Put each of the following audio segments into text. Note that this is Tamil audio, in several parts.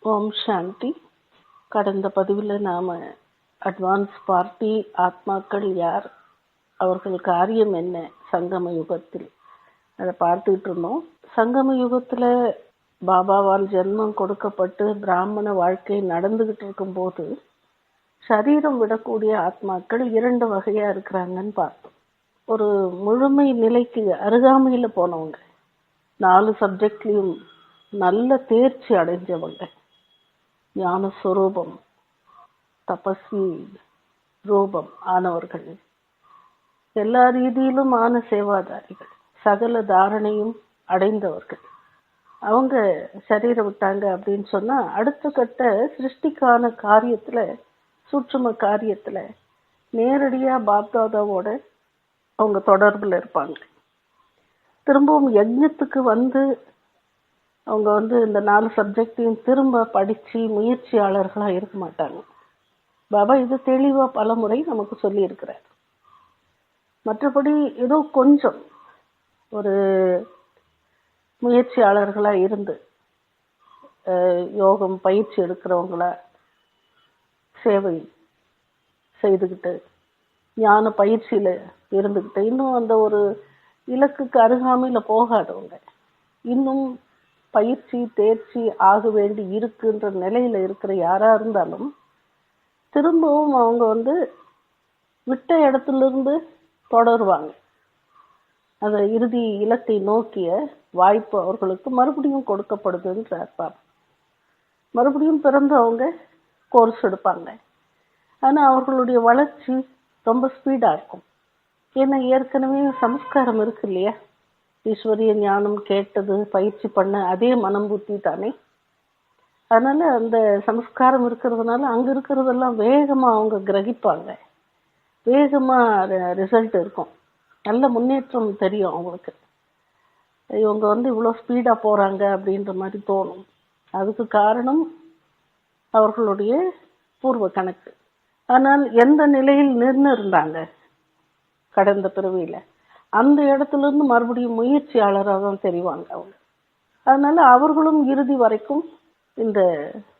ஓம் சாந்தி. கடந்த பதிவில் நாம் அட்வான்ஸ் பார்ட்டி ஆத்மாக்கள் யார்? அவர்கள் காரியம் என்ன? சங்கம யுகத்தில். அதை பார்த்துக்கிட்டு இருந்தோம். சங்கம யுகத்தில் பாபாவால் ஜென்மம் கொடுக்கப்பட்டு பிராமண வாழ்க்கை நடந்துக்கிட்டு இருக்கும்போது சரீரம் விடக்கூடிய ஆத்மாக்கள் இரண்டு வகையாக இருக்கிறாங்கன்னு பார்த்தோம். ஒரு முழுமை நிலைக்கு அருகாமையில் போனவங்க நாலு சப்ஜெக்ட்லேயும் நல்ல தேர்ச்சி அடைஞ்சவங்க. ஞான ஸ்வரூபம் தபஸ்வி ரூபம் ஆனவர்கள். எல்லா ரீதியிலும் ஆன சேவாதாரிகள் சகல தாரணையும் அடைந்தவர்கள். அவங்க சரீரம் விட்டாங்க அப்படின்னு சொன்னா அடுத்த கட்ட சிருஷ்டிக்கான காரியத்துல சூட்சும காரியத்துல நேரடியாக பாப்தாதாவோட அவங்க தொடர்பில் இருப்பாங்க. திரும்பவும் யஜ்ஞத்துக்கு வந்து அவங்க வந்து இந்த நாலு சப்ஜெக்டையும் திரும்ப படித்து முயற்சியாளர்களாக இருக்க மாட்டாங்க. பாபா இது தெளிவாக பல முறை நமக்கு சொல்லியிருக்கிறார். மற்றபடி ஏதோ கொஞ்சம் ஒரு முயற்சியாளர்களாக இருந்து யோகம் பயிற்சி எடுக்கிறவங்கள சேவை செய்துக்கிட்டு ஞான பயிற்சியில் இருந்துக்கிட்டு இன்னும் அந்த ஒரு இலக்குக்கு அருகாமையில் போகாதவங்க. இன்னும் பயிற்சி தேர்ச்சி ஆக வேண்டி இருக்குன்ற நிலையில இருக்கிற யாரா இருந்தாலும் திரும்பவும் அவங்க வந்து விட்ட இடத்துலேருந்து தொடருவாங்க. அந்த இறுதி இலக்கை நோக்கிய வாய்ப்பு அவர்களுக்கு மறுபடியும் கொடுக்கப்படுதுன்ற பாபா. மறுபடியும் பிறந்து அவங்க கோர்ஸ் எடுப்பாங்க. ஆனால் அவர்களுடைய வளர்ச்சி ரொம்ப ஸ்பீடாக இருக்கும். ஏன்னா ஏற்கனவே சம்ஸ்காரம் இருக்கு இல்லையா? ஈஸ்வரிய ஞானம் கேட்டது பயிற்சி பண்ண அதே மனம் புத்தி தானே அதனால அந்த சம்ஸ்காரம் இருக்கிறதுனால அங்கே இருக்கிறதெல்லாம் வேகமாக அவங்க கிரகிப்பாங்க. வேகமாக ரிசல்ட் இருக்கும். நல்ல முன்னேற்றம் தெரியும் அவங்களுக்கு. இவங்க வந்து இவ்வளோ ஸ்பீடாக போகிறாங்க அப்படின்ற மாதிரி தோணும். அதுக்கு காரணம் அவர்களுடைய பூர்வ கணக்கு. ஆனால் எந்த நிலையில் நின்று இருந்தாங்க? கடந்த பிறவியில். அந்த இடத்துல இருந்து மறுபடியும் முயற்சியாளராக தான் தெரிவாங்க அவங்க. அதனால அவர்களும் இறுதி வரைக்கும் இந்த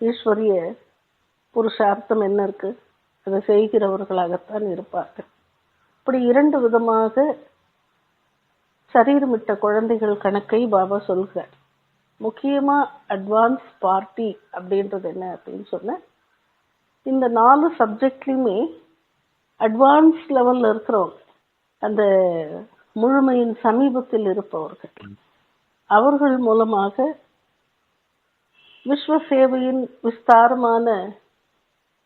ஈஸ்வரிய புருஷார்த்தம் என்ன இருக்கு? அதை செய்கிறவர்களாகத்தான் இருப்பார்கள். இப்படி இரண்டு விதமாக சரீரமிட்ட குழந்தைகள் கணக்கை பாபா சொல்கிறார். முக்கியமாக அட்வான்ஸ் பார்ட்டி அப்படின்றது என்ன அப்படின்னு சொன்ன இந்த நாலு சப்ஜெக்ட்லையுமே அட்வான்ஸ் லெவலில் இருக்கிறவங்க அந்த முழுமையின் சமீபத்தில் இருப்பவர்கள். அவர்கள் மூலமாக விஸ்வ சேவையின் விஸ்தாரமான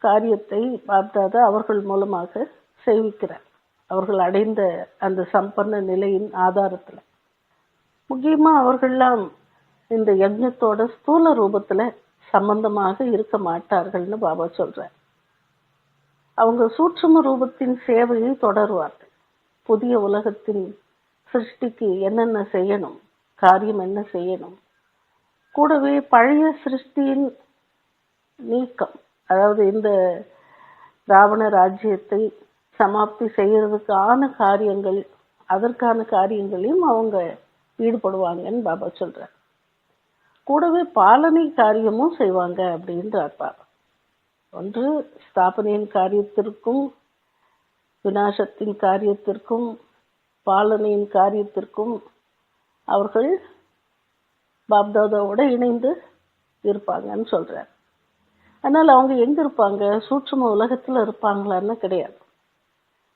காரியத்தை பாப்தாதா அவர்கள் மூலமாக செய்விக்கிறார் அவர்கள் அடைந்த அந்த சம்பன்ன நிலையின் ஆதாரத்துல. முக்கியமா அவர்கள்லாம் இந்த யஜ்ஞத்தோட ஸ்தூல ரூபத்துல சம்பந்தமாக இருக்க மாட்டார்கள்னு பாபா சொல்கிறார் அவங்க சூட்சும ரூபத்தின் சேவையை தொடருவார்கள். புதிய உலகத்தின் சிருஷ்டிக்கு என்னென்ன செய்யணும்? காரியம் என்ன செய்யணும்? கூடவே பழைய சிருஷ்டியின் நீக்கம் அதாவது இந்த ராவண ராஜ்யத்தை சமாப்தி செய்கிறதுக்கான காரியங்கள் அதற்கான காரியங்களையும் அவங்க ஈடுபடுவாங்கன்னு பாபா சொல்றார். கூடவே பாலனை காரியமும் செய்வாங்க அப்படின்றார் பாபா. ஒன்று ஸ்தாபனையின் காரியத்திற்கும் விநாசத்தின் காரியத்திற்கும் பாலனையின் காரியத்திற்கும் அவர்கள் பாப்தாதாவோட இணைந்து இருப்பாங்கன்னு சொல்கிறார் அதனால் அவங்க எங்கே இருப்பாங்க? சூட்சும உலகத்தில் இருப்பாங்களான்னு கிடையாது.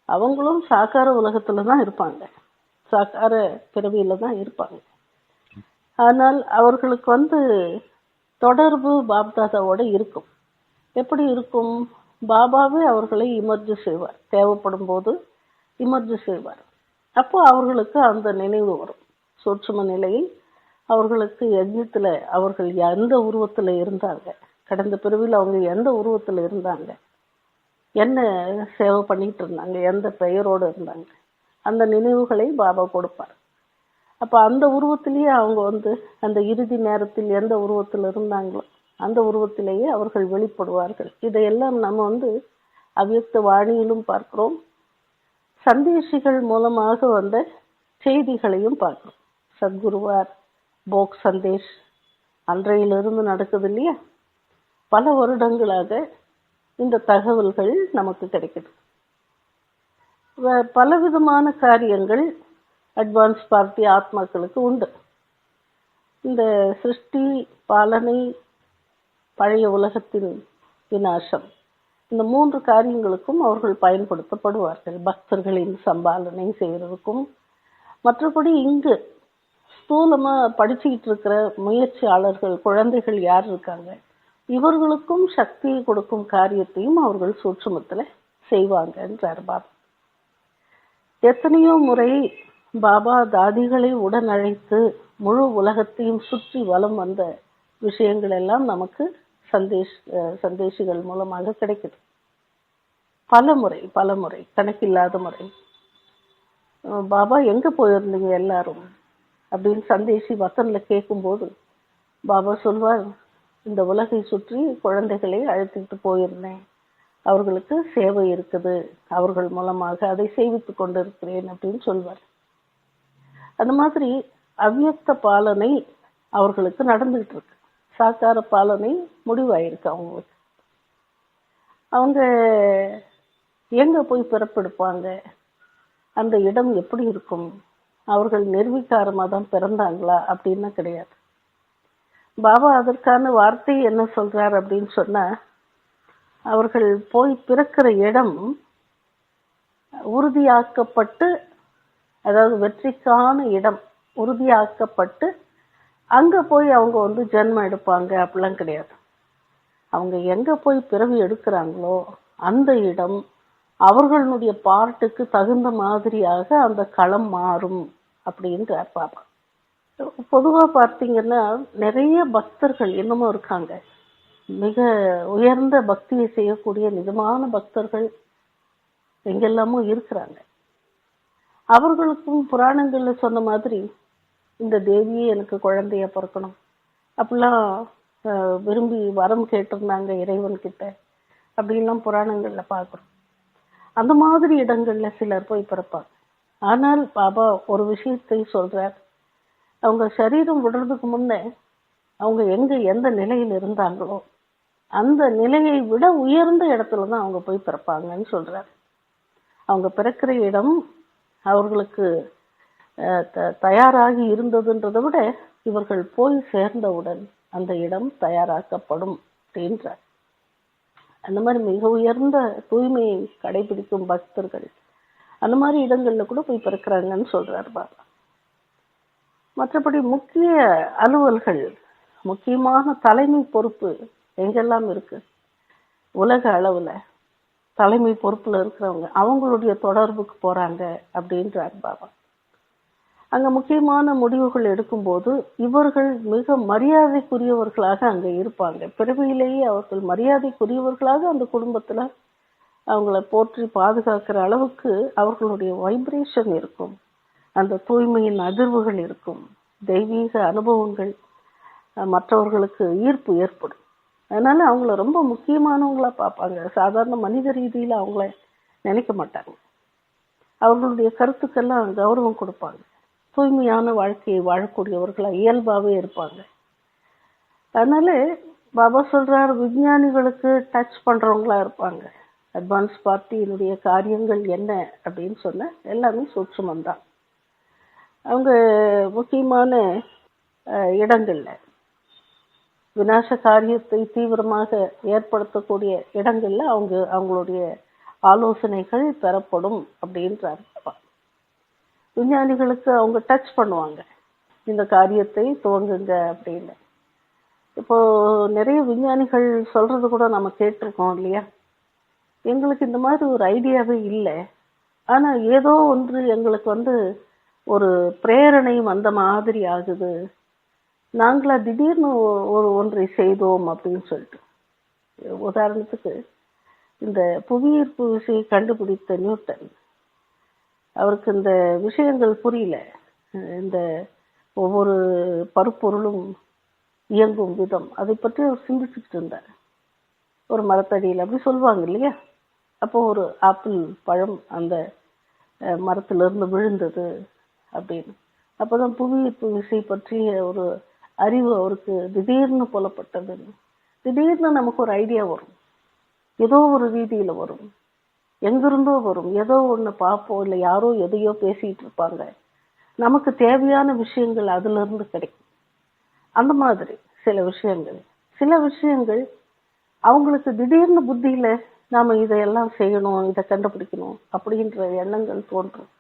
அவங்களும் சாக்கார உலகத்தில் தான் இருப்பாங்க. சாக்கார பிறவியில் தான் இருப்பாங்க. ஆனால் அவர்களுக்கு வந்து தொடர்பு பாப்தாதாவோட இருக்கும். எப்படி இருக்கும்? பாபாவே அவர்களை இமர்ஜி செய்வார். தேவைப்படும் போது இமர்ஜி செய்வார். அப்போ அவர்களுக்கு அந்த நினைவு வரும். சூட்சும நிலையில் அவர்களுக்கு யஜ்ஞத்துல அவர்கள் எந்த உருவத்தில் இருந்தாங்க? கடந்த பிரிவில் அவங்க எந்த உருவத்தில் இருந்தாங்க? என்ன சேவை பண்ணிகிட்டு இருந்தாங்க? எந்த பெயரோடு இருந்தாங்க? அந்த நினைவுகளை பாபா கொடுப்பார். அப்போ அந்த உருவத்திலேயே அவங்க வந்து அந்த இறுதி நேரத்தில் எந்த உருவத்தில் இருந்தாங்களோ அந்த உருவத்திலேயே அவர்கள் வெளிப்படுவார்கள். இதையெல்லாம் நம்ம வந்து அவ்யக்த வாணியிலும் பார்க்கிறோம். சந்தேசிகள் மூலமாக வந்த செய்திகளையும் பார்க்கணும். சத்குருவார் போக் சந்தேஷ் அன்றையிலிருந்து நடக்குது இல்லையா? பல வருடங்களாக இந்த தகவல்கள் நமக்கு கிடைக்குது. பலவிதமான காரியங்கள் அட்வான்ஸ் பார்ட்டி ஆத்மாக்களுக்கு உண்டு. இந்த சிருஷ்டி பாலனை பழைய உலகத்தின் விநாசம். இந்த மூன்று காரியங்களுக்கும் அவர்கள் பயன்படுத்தப்படுவார்கள். பக்தர்களின் சம்பாலனை செய்யறதுக்கும் மற்றபடி இங்கு ஸ்தூலமா படிச்சுக்கிட்டு இருக்கிற முயற்சியாளர்கள் குழந்தைகள் யார் இருக்காங்க? இவர்களுக்கும் சக்தியை கொடுக்கும் காரியத்தையும் அவர்கள் சூட்சுமத்துல செய்வாங்கன்றார் பாபா. எத்தனையோ முறை பாபா தாதிகளை உடன் அழைத்து முழு உலகத்தையும் சுற்றி வலம் வந்த விஷயங்கள் எல்லாம் நமக்கு சந்தேஷ் அஹ் சந்தேஷிகள் மூலமாக கிடைக்குது. பல முறை பல முறை கணக்கில்லாத முறை. பாபா எங்க போயிருந்தீங்க எல்லாரும்? அப்படின்னு சந்தேஷி வசன்ல கேட்கும்போது பாபா சொல்வார் இந்த உலகை சுற்றி குழந்தைகளை அழைத்துக்கிட்டு போயிருந்தேன். அவர்களுக்கு சேவை இருக்குது. அவர்கள் மூலமாக அதை சேவித்துக் கொண்டிருக்கிறேன் அப்படின்னு சொல்வார். அந்த மாதிரி அவ்யக்த பாலனை அவர்களுக்கு நடந்துகிட்டு இருக்கு. சாக்கார பாலனை முடிவாயிருக்கு அவங்களுக்கு. அவங்க எங்க போய் பிறப்பெடுப்பாங்க? அந்த இடம் எப்படி இருக்கும்? அவர்கள் நிர்வீகாரமாக தான் பிறந்தாங்களா? அப்படின்னா கிடையாது. பாபா அதற்கான வார்த்தை என்ன சொல்கிறார் அப்படின்னு சொன்னா அவர்கள் போய் பிறக்கிற இடம் உறுதியாக்கப்பட்டு அதாவது வெற்றிக்கான இடம் உறுதியாக்கப்பட்டு அங்க போய் அவங்க வந்து ஜென்மம் எடுப்பாங்க அப்படிலாம் கிடையாது. அவங்க எங்க போய் பிறவி எடுக்கிறாங்களோ அந்த இடம் அவர்களுடைய பாட்டுக்கு தகுந்த மாதிரியாக அந்த களம் மாறும் அப்படின்ற பார்ப்பாங்க பொதுவா பார்த்தீங்கன்னா நிறைய பக்தர்கள் இன்னமும் இருக்காங்க. மிக உயர்ந்த பக்தியை செய்யக்கூடிய நிஜமான பக்தர்கள் எங்கெல்லாமோ இருக்கிறாங்க. அவர்களுக்கும் புராணங்கள்ல சொன்ன மாதிரி இந்த தேவியே எனக்கு குழந்தைய பிறக்கணும். அப்படிலாம் விரும்பி வரம் கேட்டிருந்தாங்க இறைவன் கிட்ட அப்படின்லாம் புராணங்களில் பார்க்குறோம். அந்த மாதிரி இடங்களில் சிலர் போய் பிறப்பாங்க. ஆனால் பாபா ஒரு விஷயத்தை சொல்கிறார் அவங்க சரீரம் விடுறதுக்கு முன்னே அவங்க எங்கே எந்த நிலையில் இருந்தாங்களோ அந்த நிலையை விட உயர்ந்த இடத்துல தான் அவங்க போய் பிறப்பாங்கன்னு சொல்கிறார் அவங்க பிறக்கிற இடம் அவர்களுக்கு தயாராகி இருந்ததுன்றதை விட இவர்கள் போய் சேர்ந்தவுடன் அந்த இடம் தயாராக்கப்படும் அப்படின்றார் அந்த மாதிரி மிக உயர்ந்த தூய்மையை கடைபிடிக்கும் பக்தர்கள் அந்த மாதிரி இடங்கள்ல கூட போய் பிறக்கிறாங்கன்னு சொல்றார் பாபா. மற்றபடி முக்கிய அலுவல்கள் முக்கியமான தலைமை பொறுப்பு எங்கெல்லாம் இருக்கு? உலக அளவுல தலைமை பொறுப்புல இருக்கிறவங்க அவங்களுடைய தொடர்புக்கு போறாங்க அப்படின்றார் பாபா. அங்கே முக்கியமான முடிவுகள் எடுக்கும்போது இவர்கள் மிக மரியாதைக்குரியவர்களாக அங்கே இருப்பாங்க. பிறவியிலேயே அவர்கள் மரியாதைக்குரியவர்களாக அந்த குடும்பத்தில் அவங்கள போற்றி பாதுகாக்கிற அளவுக்கு அவர்களுடைய வைப்ரேஷன் இருக்கும். அந்த தூய்மையின் அதிர்வுகள் இருக்கும். தெய்வீக அனுபவங்கள் மற்றவர்களுக்கு ஈர்ப்பு ஏற்படும். அதனால அவங்கள ரொம்ப முக்கியமானவங்களா பார்ப்பாங்க. சாதாரண மனித ரீதியில் அவங்கள நினைக்க மாட்டாங்க. அவர்களுடைய கருத்துக்கெல்லாம் கௌரவம் கொடுப்பாங்க. தூய்மையான வாழ்க்கையை வாழக்கூடியவர்களாக இயல்பாகவே இருப்பாங்க. அதனால பாபா சொல்றார் விஞ்ஞானிகளுக்கு டச் பண்ணுறவங்களா இருப்பாங்க. அட்வான்ஸ் பார்ட்டியினுடைய காரியங்கள் என்ன அப்படின்னு சொன்ன எல்லாமே சூட்சமந்தான் அவங்க முக்கியமான இடங்களில் விநாச காரியத்தை தீவிரமாக ஏற்படுத்தக்கூடிய இடங்களில் அவங்க அவங்களுடைய ஆலோசனைகள் பெறப்படும் அப்படின்றார் விஞ்ஞானிகளுக்கு அவங்க டச் பண்ணுவாங்க. இந்த காரியத்தை துவங்குங்க அப்படின்னு. இப்போ நிறைய விஞ்ஞானிகள் சொல்றது கூட நம்ம கேட்டிருக்கோம் இல்லையா? எங்களுக்கு இந்த மாதிரி ஒரு ஐடியாவே இல்லை. ஆனால் ஏதோ ஒன்று எங்களுக்கு வந்து ஒரு பிரேரணை வந்த மாதிரி ஆகுது. நாங்களா திடீர்னு ஒரு ஒன்றை செய்தோம் அப்படின்னு சொல்லிட்டு. உதாரணத்துக்கு இந்த புவியீர்ப்பு விசையை கண்டுபிடித்த நியூட்டன். அவருக்கு இந்த விஷயங்கள் புரியல. இந்த ஒவ்வொரு பருப்பொருளும் இயங்கும் விதம். அதை பற்றி அவர் சிந்திச்சுக்கிட்டு இருந்தார். ஒரு மரத்தடியில் அப்படி சொல்லுவாங்க இல்லையா? அப்போ ஒரு ஆப்பிள் பழம் அந்த மரத்திலிருந்து விழுந்தது அப்படின்னு. அப்போ தான் புவியீர்ப்பு விசை பற்றிய ஒரு அறிவு அவருக்கு திடீர்னு புலப்பட்டது திடீர்னு நமக்கு ஒரு ஐடியா வரும். ஏதோ ஒரு ரீதியில் வரும். எங்கிருந்தோ வரும். ஏதோ ஒண்ணு பார்ப்போம். இல்லை யாரோ எதையோ பேசிகிட்டு இருப்பாங்க. நமக்கு தேவையான விஷயங்கள் அதுல இருந்து கிடைக்கும். அந்த மாதிரி சில விஷயங்கள். சில விஷயங்கள் அவங்களுக்கு திடீர்னு புத்தியில நாம இதையெல்லாம் செய்யணும் இதை கண்டுபிடிக்கணும் அப்படின்ற எண்ணங்கள் தோன்றும்.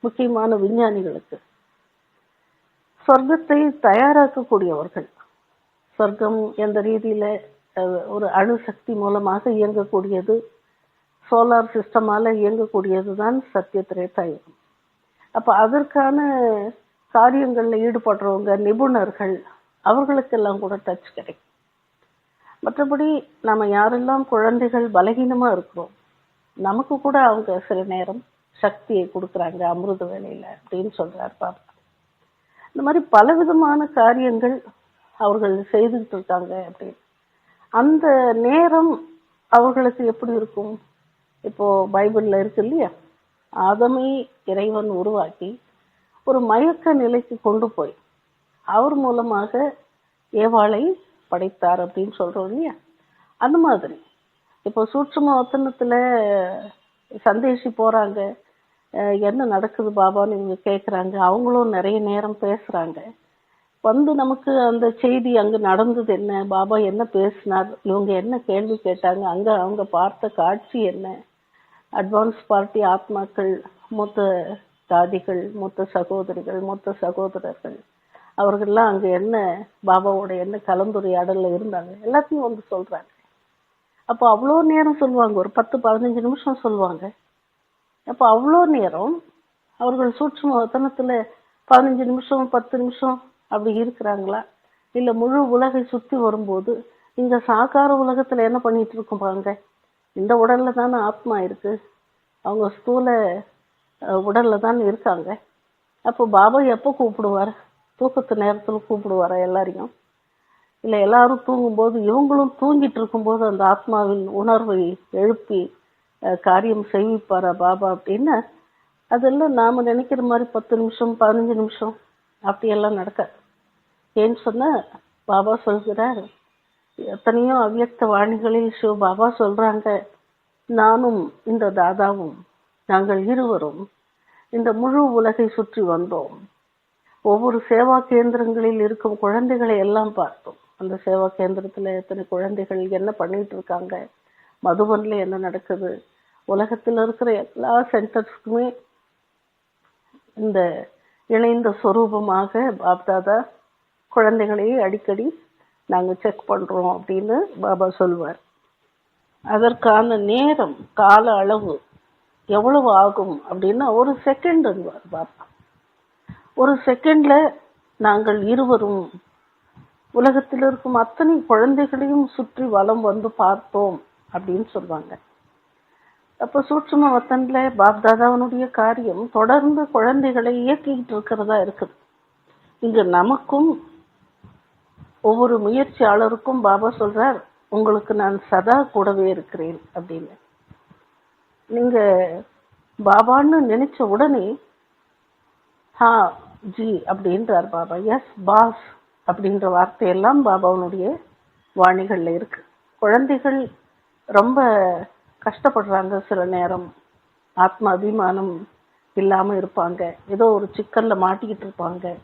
முக்கியமான விஞ்ஞானிகளுக்கு. சொர்க்கத்தை தயாராக்கக்கூடியவர்கள். சொர்க்கம் எந்த ரீதியில ஒரு அணு சக்தி மூலமாக இயங்கக்கூடியது சோலார் சிஸ்டமால் இயங்கக்கூடியது தான் சத்திய திரேதாயுகம் அப்போ அதற்கான காரியங்களில் ஈடுபடுறவங்க நிபுணர்கள் அவர்களுக்கெல்லாம் கூட டச் கிடைக்கும். மற்றபடி நம்ம யாரெல்லாம் குழந்தைகள் பலகீனமாக இருக்கிறோம் நமக்கு கூட அவங்க சில நேரம் சக்தியை கொடுக்குறாங்க அமிர்த வேலையில் அப்படின்னு சொல்கிறார் பாபா. இந்த மாதிரி பலவிதமான காரியங்கள் அவர்கள் செய்துக்கிட்டு இருக்காங்க அப்படின்னு. அந்த நேரம் அவர்களுக்கு எப்படி இருக்கும்? இப்போ பைபிளில் இருக்கு இல்லையா? ஆதமை இறைவன் உருவாக்கி ஒரு மயக்க நிலைக்கு கொண்டு போய் அவர் மூலமாக ஏவாளை படைத்தார் அப்படின்னு சொல்கிறோம் இல்லையா? அந்த மாதிரி. இப்போ சூட்சும ஒத்தனத்துல சந்தேஷி போகிறாங்க என்ன நடக்குது பாபான்னு இவங்க கேட்குறாங்க அவங்களும் நிறைய நேரம் பேசுகிறாங்க வந்து நமக்கு அந்த செய்தி அங்கு நடந்தது என்ன? பாபா என்ன பேசினார்? இவங்க என்ன கேள்வி கேட்டாங்க? அங்க அவங்க பார்த்த காட்சி என்ன? அட்வான்ஸ் பார்ட்டி ஆத்மாக்கள் மூத்த தாதிகள் மூத்த சகோதரிகள் மூத்த சகோதரர்கள் அவர்கள்லாம் அங்கே என்ன பாபாவோட என்ன கலந்துரையாடலில் இருந்தாங்க. எல்லாத்தையும் வந்து சொல்றாங்க. அப்போ அவ்வளோ நேரம் சொல்லுவாங்க. ஒரு பத்து பதினஞ்சு நிமிஷம் சொல்லுவாங்க. அப்போ அவ்வளோ நேரம் அவர்கள் சூட்சம வத்தனத்துல பதினஞ்சு நிமிஷம் பத்து நிமிஷம் அப்படி இருக்கிறாங்களா? இல்ல முழு உலகை சுத்தி வரும்போது இந்த சாகார உலகத்துல என்ன பண்ணிட்டு இருக்கோம்பாங்க இந்த உடல்ல தானே ஆத்மா இருக்கு. அவங்க ஸ்தூல உடல்ல தான் இருக்காங்க. அப்போ பாபா எப்போ கூப்பிடுவார்? தூக்கத்து நேரத்தில் கூப்பிடுவார் எல்லாரையும்? இல்லை எல்லாரும் தூங்கும்போது இவங்களும் தூங்கிட்டு இருக்கும்போது அந்த ஆத்மாவின் உணர்வை எழுப்பி காரியம் செய்விப்பாரா பாபா அப்படின்னா. அதெல்லாம் நாம் நினைக்கிற மாதிரி பத்து நிமிஷம் பதினஞ்சு நிமிஷம் அப்படியெல்லாம் நடக்காது. ஏன்னு சொன்ன? பாபா சொல்கிறார் எத்தனையோ அவ்யக்த வாணிகளில் ஷோ பாபா சொல்றாங்க நானும் இந்த தாதாவும் நாங்கள் இருவரும் இந்த முழு உலகை சுற்றி வந்தோம். ஒவ்வொரு சேவா கேந்திரங்களில் இருக்கும் குழந்தைகளை எல்லாம் பார்த்தோம். அந்த சேவா கேந்திரத்தில் எத்தனை குழந்தைகள் என்ன பண்ணிட்டு இருக்காங்க மதுபனில் என்ன நடக்குது உலகத்தில் இருக்கிற எல்லா சென்டர்ஸ்க்குமே இந்த இணைந்த சொரூபமாக பாப்தாதா குழந்தைகளையும் அடிக்கடி நாங்க செக் பண்றோம் அப்படின்னு பாபா சொல்வார் அதற்கான நேரம் கால அளவு எவ்வளவு ஆகும் அப்படின்னா ஒரு செகண்ட் பாபா. ஒரு செகண்ட்ல நாங்கள் இருவரும் உலகத்தில் இருக்கும் அத்தனை குழந்தைகளையும் சுற்றி வலம் வந்து பார்த்தோம் அப்படின்னு சொல்லுவாங்க அப்ப சூட்சும வத்தனில் பாப்தாதாவனுடைய காரியம் தொடர்ந்து குழந்தைகளை இயக்கிக்கிட்டு இருக்கிறதா இருக்குது. இங்க நமக்கும் ஒவ்வொரு முயற்சியாளருக்கும் பாபா சொல்றார் உங்களுக்கு நான் சதா கூடவே இருக்கிறேன் அப்படின்னு. நீங்க பாபான்னு நினைச்ச உடனே ஹா ஜி அப்படின்றார் பாபா. எஸ் பாஸ் அப்படின்ற வார்த்தையெல்லாம் பாபாவுனுடைய வாணிகள்ல இருக்கு. குழந்தைகள் ரொம்ப கஷ்டப்படுறாங்க சில நேரம். ஆத்ம அபிமானம் இல்லாம இருப்பாங்க. ஏதோ ஒரு சிக்கல்ல மாட்டிக்கிட்டு இருப்பாங்க.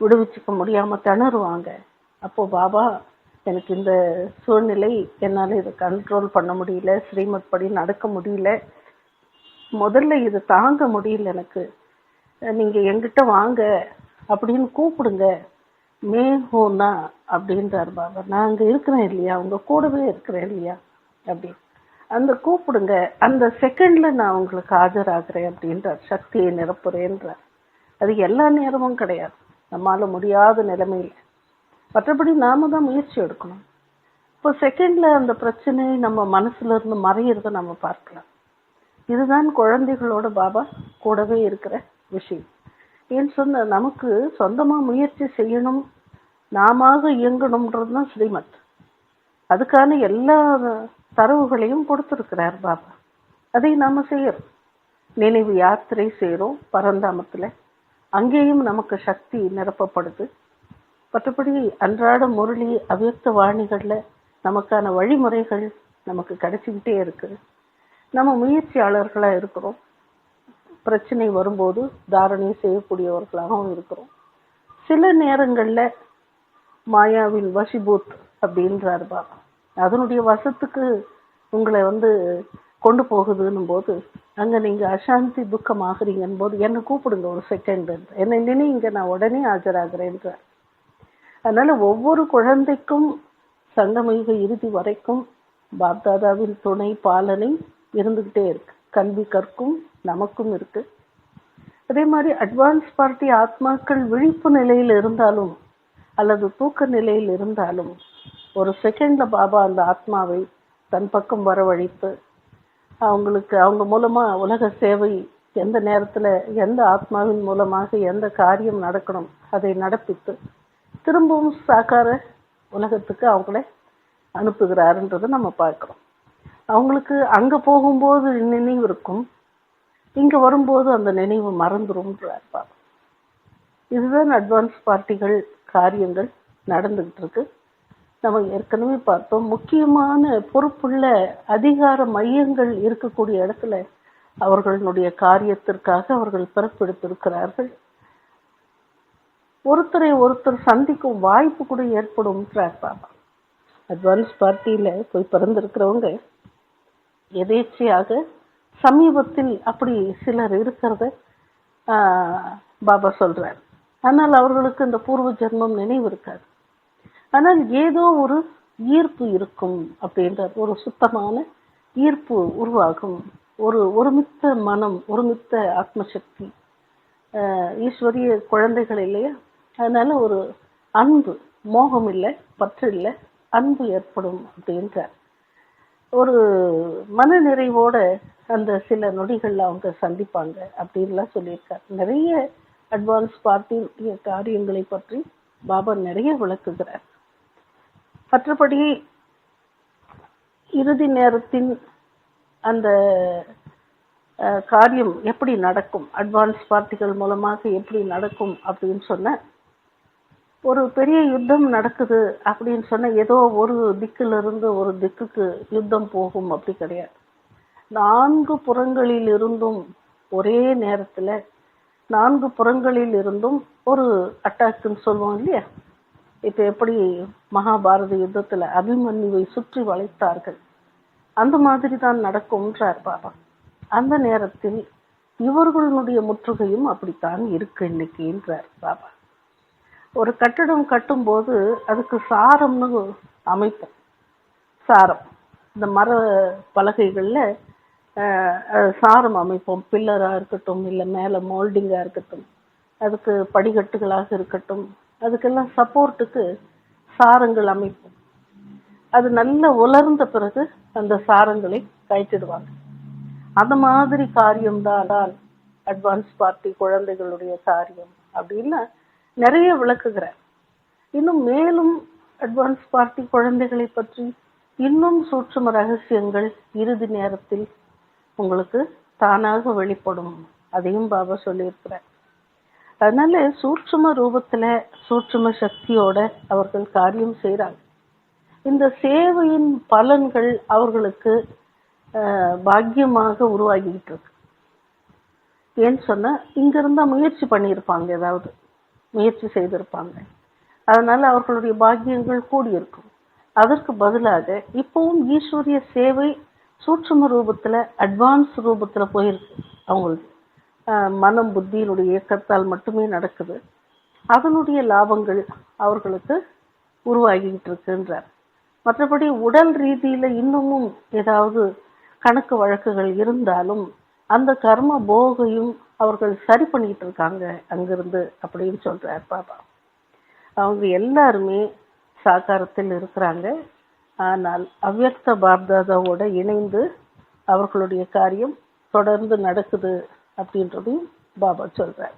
விடுவிச்சுக்க முடியாம திணறுவாங்க. அப்போ பாபா எனக்கு இந்த சூழ்நிலை என்னால் இதை கண்ட்ரோல் பண்ண முடியல ஸ்ரீமத் படி நடக்க முடியல. முதல்ல இது தாங்க முடியல எனக்கு. நீங்கள் எங்கிட்ட வாங்க அப்படின்னு கூப்பிடுங்க. மே ஹோனா அப்படின்றார் பாபா. நான் அங்கே இருக்கிறேன் இல்லையா? அவங்க கூடவே இருக்கிறேன் இல்லையா? அப்படி அந்த கூப்பிடுங்க. அந்த செகண்டில் நான் உங்களுக்கு ஆஜராகிறேன் அப்படின்றார். சக்தியை நிரப்புறேன்றார். அது எல்லா நேரமும் கிடையாது. நம்மால் முடியாத நிலைமையில். மற்றபடி நாம தான் முயற்சி எடுக்கணும். இப்போ செகண்ட்ல அந்த பிரச்சனை நம்ம மனசுல இருந்து மறையிறத நம்ம பார்க்கலாம். இதுதான் குழந்தைகளோட பாபா கூடவே இருக்கிற விஷயம். ஏன்னு சொன்ன நமக்கு சொந்தமாக முயற்சி செய்யணும் நாம இயங்கணும்ன்றது தான் ஸ்ரீமத். அதுக்கான எல்லா தரவுகளையும் கொடுத்துருக்கிறார் பாபா. அதை நாம் செய்யறோம். நினைவு யாத்திரை செய்கிறோம் பரந்தாமத்தில். அங்கேயும் நமக்கு சக்தி நிரப்பப்படுது. மற்றபடி அன்றாட முரளி அவ்யக்த வாணிகளில் நமக்கான வழிமுறைகள் நமக்கு கிடைச்சிக்கிட்டே இருக்கு. நம்ம முயற்சியாளர்களாக இருக்கிறோம். பிரச்சனை வரும்போது தாரணை செய்யக்கூடியவர்களாகவும் இருக்கிறோம். சில நேரங்களில் மாயாவின் வசிபூத் அப்படின்றார் பாபா அதனுடைய வசத்துக்கு உங்களை வந்து கொண்டு போகுதுன்னும் போது அங்கே நீங்கள் அசாந்தி துக்கம் ஆகுறீங்கன்னு போது என்னை கூப்பிடுங்க ஒரு செகண்ட் என்னை நினைங்க நான் உடனே ஆஜராகிறேன்றார். அதனால் ஒவ்வொரு குழந்தைக்கும் சங்கமயுக இறுதி வரைக்கும் பாப்தாதாவின் துணை பாலனை இருந்துக்கிட்டே இருக்கு. கல்வி கற்கும் நமக்கும் இருக்கு. அதே மாதிரி அட்வான்ஸ் பார்ட்டி ஆத்மாக்கள் விழிப்பு நிலையில் இருந்தாலும் அல்லது தூக்க நிலையில் இருந்தாலும் ஒரு செகண்ட்ல பாபா அந்த ஆத்மாவை தன் பக்கம் வரவழைத்து அவங்களுக்கு அவங்க மூலமா உலக சேவை எந்த நேரத்துல எந்த ஆத்மாவின் மூலமாக எந்த காரியம் நடக்கணும் அதை நடப்பித்து திரும்பவும் சாக்கார உலகத்துக்கு அவங்கள அனுப்புகிறாருன்றதை நம்ம பார்க்கிறோம். அவங்களுக்கு அங்க போகும்போது நினைவு இருக்கும் இங்க வரும்போது அந்த நினைவு மறந்துரும்ன்றார் பாபா. இதுதான் அட்வான்ஸ் பார்ட்டிகள் காரியங்கள் நடந்துக்கிட்டு இருக்கு நம்ம ஏற்கனவே பார்த்தோம் முக்கியமான பொறுப்புள்ள அதிகார மையங்கள் இருக்கக்கூடிய இடத்துல அவர்களுடைய காரியத்திற்காக அவர்கள் பிறப்பெடுத்திருக்கிறார்கள் ஒருத்தரை ஒருத்தர் சந்திக்கும் வாய்ப்பு கூட ஏற்படும் பாபா. அட்வான்ஸ் பார்ட்டியில் போய் பிறந்திருக்கிறவங்க எதேச்சையாக சமீபத்தில் அப்படி சிலர் இருக்கிறத ஆஹ், பாபா சொல்கிறார் ஆனால் அவர்களுக்கு இந்த பூர்வ ஜென்மம் நினைவு இருக்காது. ஆனால் ஏதோ ஒரு ஈர்ப்பு இருக்கும் அப்படின்றார் ஒரு சுத்தமான ஈர்ப்பு உருவாகும். ஒரு ஒருமித்த மனம் ஒருமித்த ஆத்மசக்தி. ஈஸ்வரிய குழந்தைகள் இல்லையா? அதனால ஒரு அன்பு மோகம் இல்லை பற்று இல்லை அன்பு ஏற்படும் அப்படின்றார். ஒரு மன நிறைவோட அந்த சில நொடிகள்ல அவங்க சந்திப்பாங்க அப்படின்லாம் சொல்லியிருக்காரு. நிறைய அட்வான்ஸ் பார்ட்டி காரியங்களை பற்றி பாபா நிறைய விளக்குகிறார். மற்றபடி இறுதி நேரத்தின் அந்த காரியம் எப்படி நடக்கும்? அட்வான்ஸ் பார்ட்டிகள் மூலமாக எப்படி நடக்கும் அப்படின்னு சொன்ன ஒரு பெரிய யுத்தம் நடக்குது அப்படின்னு சொன்னால் ஏதோ ஒரு திக்கிலிருந்து ஒரு திக்குக்கு யுத்தம் போகும் அப்படி கிடையாது. நான்கு புறங்களில் இருந்தும் ஒரே நேரத்தில் நான்கு புறங்களில் இருந்தும் ஒரு அட்டாக்குன்னு சொல்லுவோம் இல்லையா? இப்போ எப்படி மகாபாரத யுத்தத்தில் அபிமன்யுவை சுற்றி வளைத்தார்கள். அந்த மாதிரி தான் நடக்கும்ன்றார் பாபா. அந்த நேரத்தில் இவர்களுடைய முற்றுகையும் அப்படித்தான் இருக்கு இன்னைக்குன்றார் பாபா. ஒரு கட்டிடம் கட்டும்போது அதுக்கு சாரம்னு அமைப்போம் சாரம். இந்த மர பலகைகளில் சாரம் அமைப்போம். பில்லராக இருக்கட்டும் இல்லை மேலே மோல்டிங்காக இருக்கட்டும். அதுக்கு படிக்கட்டுகளாக இருக்கட்டும். அதுக்கெல்லாம் சப்போர்ட்டுக்கு சாரங்கள் அமைப்போம். அது நல்ல உலர்ந்த பிறகு அந்த சாரங்களை கழட்டிடுவாங்க அந்த மாதிரி காரியம்தான் அட்வான்ஸ் பார்ட்டி குழந்தைகளுடைய காரியம் அப்படின்னா நிறைய விளக்குகிறார் இன்னும் மேலும் அட்வான்ஸ் பார்ட்டி குழந்தைகளை பற்றி இன்னும் சூட்சும ரகசியங்கள் இறுதி நேரத்தில் உங்களுக்கு தானாக வெளிப்படும். அதையும் பாபா சொல்லியிருக்கிறார். அதனால சூட்சும ரூபத்துல சூட்சும சக்தியோட அவர்கள் காரியம் செய்கிறாங்க இந்த சேவையின் பலன்கள் அவர்களுக்கு பாக்கியமாக உருவாகிக்கிட்டு இருக்கு. ஏன்னு சொன்னா இங்கிருந்தா முயற்சி பண்ணியிருப்பாங்க ஏதாவது. முயற்சி செய்திருப்பாங்க. அதனால் அவர்களுடைய பாக்கியங்கள் கூடியிருக்கும். அதற்கு பதிலாக இப்போவும் ஈஸ்வரிய சேவை சூட்சும ரூபத்தில் அட்வான்ஸ் ரூபத்தில் போயிருக்கு அவங்களுக்கு. மனம் புத்தியினுடைய இயக்கத்தால் மட்டுமே நடக்குது. அதனுடைய லாபங்கள் அவர்களுக்கு உருவாகிக்கிட்டு இருக்குன்றார். மற்றபடி உடல் ரீதியில் இன்னமும் ஏதாவது கணக்கு வழக்குகள் இருந்தாலும் அந்த கர்ம போகையும் அவர்கள் சரி பண்ணிக்கிட்டு இருக்காங்க அங்கிருந்து அப்படின்னு சொல்கிறார் பாபா. அவங்க எல்லாருமே சாகாரத்தில் இருக்கிறாங்க. ஆனால் அவ்யக்த பாப்தாதாவோட இணைந்து அவர்களுடைய காரியம் தொடர்ந்து நடக்குது அப்படின்றதையும் பாபா சொல்கிறார்